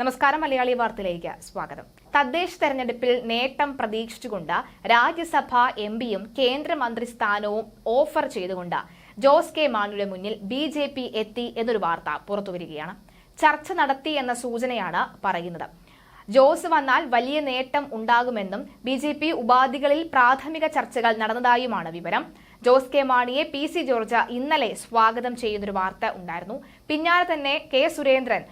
നമസ്കാരം മലയാളി വാർത്തയിലേക്ക് സ്വാഗതം. തദ്ദേശ തെരഞ്ഞെടുപ്പിൽ നേട്ടം പ്രതീക്ഷിച്ചുകൊണ്ട് രാജ്യസഭ എം പിയും കേന്ദ്രമന്ത്രി സ്ഥാനവും ഓഫർ ചെയ്തുകൊണ്ട് ജോസ് കെ മാണിയുടെ മുന്നിൽ ബി ജെ പി എത്തി എന്നൊരു വാർത്ത പുറത്തുവരികയാണ്. ചർച്ച നടത്തി എന്ന സൂചനയാണ് പറയുന്നത്. ജോസ് വന്നാൽ വലിയ നേട്ടം ഉണ്ടാകുമെന്നും ബി ജെ പി ഉപാധികളിൽ പ്രാഥമിക ചർച്ചകൾ നടന്നതായുമാണ് വിവരം. ജോസ് കെ മാണിയെ പി സി ജോർജ് ഇന്നലെ സ്വാഗതം ചെയ്യുന്നൊരു വാർത്ത ഉണ്ടായിരുന്നു. പിന്നാലെ തന്നെ കെ സുരേന്ദ്രൻ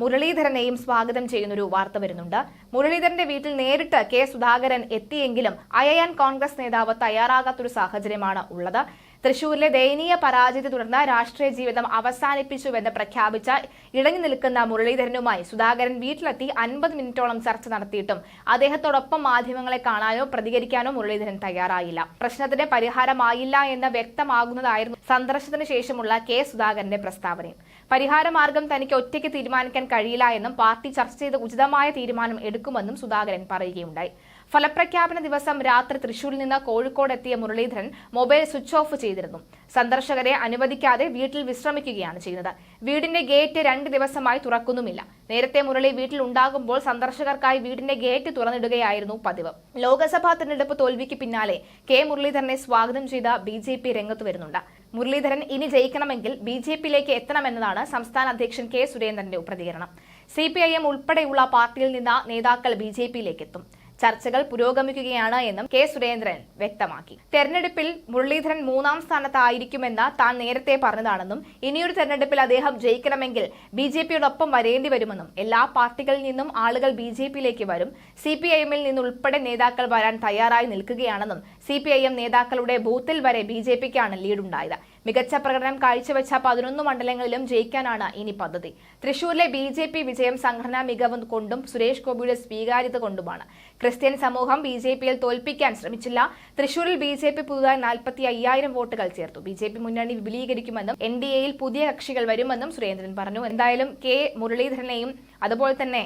മുരളീധരനെയും സ്വാഗതം ചെയ്യുന്നൊരു വാർത്ത വരുന്നുണ്ട്. മുരളീധരന്റെ വീട്ടിൽ നേരിട്ട് കെ സുധാകരൻ എത്തിയെങ്കിലും അയയാൻ കോൺഗ്രസ് നേതാവ് തയ്യാറാകാത്തൊരു സാഹചര്യമാണ് ഉള്ളത്. തൃശൂരിലെ ദയനീയ പരാജയത്തെ തുടർന്ന് രാഷ്ട്രീയ ജീവിതം അവസാനിപ്പിച്ചുവെന്ന് പ്രഖ്യാപിച്ച ഇടഞ്ഞു നിൽക്കുന്ന മുരളീധരനുമായി സുധാകരൻ വീട്ടിലെത്തി അൻപത് മിനിറ്റോളം ചർച്ച നടത്തിയിട്ടും അദ്ദേഹത്തോടൊപ്പം മാധ്യമങ്ങളെ കാണാനോ പ്രതികരിക്കാനോ മുരളീധരൻ തയ്യാറായില്ല. പ്രശ്നത്തിന് പരിഹാരമായില്ല എന്ന് വ്യക്തമാകുന്നതായിരുന്നു സന്ദർശനത്തിന് ശേഷമുള്ള കെ സുധാകരന്റെ പ്രസ്താവനയും. പരിഹാരമാർഗം തനിക്ക് ഒറ്റയ്ക്ക് തീരുമാനിക്കാൻ കഴിയില്ല എന്നും പാർട്ടി ചർച്ച ചെയ്ത് ഉചിതമായ തീരുമാനം എടുക്കുമെന്നും സുധാകരൻ പറയുകയുണ്ടായി. ഫലപ്രഖ്യാപന ദിവസം രാത്രി തൃശൂരിൽ നിന്ന് കോഴിക്കോട് എത്തിയ മുരളീധരൻ മൊബൈൽ സ്വിച്ച് ഓഫ് ചെയ്തിരുന്നു. സന്ദർശകരെ അനുവദിക്കാതെ വീട്ടിൽ വിശ്രമിക്കുകയാണ് ചെയ്യുന്നത്. വീടിന്റെ ഗേറ്റ് രണ്ട് ദിവസമായി തുറക്കുന്നുമില്ല. നേരത്തെ മുരളി വീട്ടിൽ ഉണ്ടാകുമ്പോൾ സന്ദർശകർക്കായി വീടിന്റെ ഗേറ്റ് തുറന്നിടുകയായിരുന്നു പതിവ്. ലോക്സഭാ തെരഞ്ഞെടുപ്പ് തോൽവിക്ക് പിന്നാലെ കെ മുരളീധരനെ സ്വാഗതം ചെയ്ത ബി രംഗത്ത് വരുന്നുണ്ട്. മുരളീധരൻ ഇനി ജയിക്കണമെങ്കിൽ ബി ജെ പിയിലേക്ക് എത്തണമെന്നതാണ് സംസ്ഥാന അധ്യക്ഷൻ കെ സുരേന്ദ്രന്റെ പ്രതികരണം. സി പി ഐ എം ഉൾപ്പെടെയുള്ള പാർട്ടിയിൽ നിന്ന് നേതാക്കൾ ബി ജെ പിയിലേക്ക് എത്തും. ചർച്ചകൾ പുരോഗമിക്കുകയാണ് എന്നും കെ സുരേന്ദ്രൻ വ്യക്തമാക്കി. തെരഞ്ഞെടുപ്പിൽ മുരളീധരൻ മൂന്നാം സ്ഥാനത്തായിരിക്കുമെന്ന് താൻ നേരത്തെ പറഞ്ഞതാണെന്നും ഇനിയൊരു തെരഞ്ഞെടുപ്പിൽ അദ്ദേഹം ജയിക്കണമെങ്കിൽ ബി ജെ പിയോടൊപ്പം വരേണ്ടി വരുമെന്നും എല്ലാ പാർട്ടികളിൽ നിന്നും ആളുകൾ ബി ജെ പിയിലേക്ക് വരും. സി പി ഐ എമ്മിൽ നിന്നുൾപ്പെടെ നേതാക്കൾ വരാൻ തയ്യാറായി നിൽക്കുകയാണെന്നും സി പി ഐ എം നേതാക്കളുടെ ബൂത്തിൽ വരെ ബി ജെ പിക്കാണ് ലീഡുണ്ടായത്. മികച്ച പ്രകടനം കാഴ്ചവെച്ച പതിനൊന്ന് മണ്ഡലങ്ങളിലും ജയിക്കാനാണ് ഇനി പദ്ധതി. തൃശൂരിലെ ബി ജെ പി വിജയം സംഘടനാ മികവ് കൊണ്ടും സുരേഷ് ഗോപിയുടെ സ്വീകാര്യത കൊണ്ടുമാണ്. ക്രിസ്ത്യൻ സമൂഹം ബി ജെ പിയിൽ തോൽപ്പിക്കാൻ ശ്രമിച്ചില്ല. തൃശൂരിൽ ബി ജെ പി പുതുതായി നാൽപ്പത്തി അയ്യായിരം വോട്ടുകൾ ചേർത്തു. ബി ജെ പി മുന്നണി വിപുലീകരിക്കുമെന്നും എൻ ഡി എയിൽ പുതിയ കക്ഷികൾ വരുമെന്നും സുരേന്ദ്രൻ പറഞ്ഞു. എന്തായാലും കെ മുരളീധരനെയും അതുപോലെ തന്നെ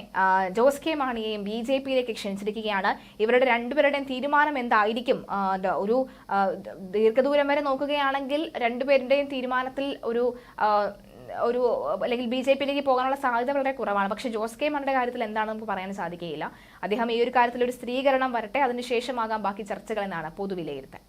ജോസ് കെ മാണിയെയും ബി ജെ പിയിലേക്ക് ക്ഷണിച്ചിരിക്കുകയാണ്. ഇവരുടെ രണ്ടുപേരുടെയും തീരുമാനം എന്തായിരിക്കും? ഒരു ദീർഘദൂരം വരെ നോക്കുകയാണെങ്കിൽ രണ്ടുപേരുടെയും തീരുമാനത്തിൽ ഒരു ഒരു അല്ലെങ്കിൽ ബി ജെ പിയിലേക്ക് പോകാനുള്ള സാധ്യത വളരെ കുറവാണ്. പക്ഷേ ജോസ് കെ മാണിയുടെ കാര്യത്തിൽ എന്താണ് നമുക്ക് പറയാൻ സാധിക്കുകയില്ല. അദ്ദേഹം ഈ ഒരു കാര്യത്തിൽ ഒരു സ്ത്രീകരണം വരട്ടെ അതിനുശേഷമാകാം ബാക്കി ചർച്ചകൾ എന്നാണ് പൊതുവിലയിരുത്തൽ.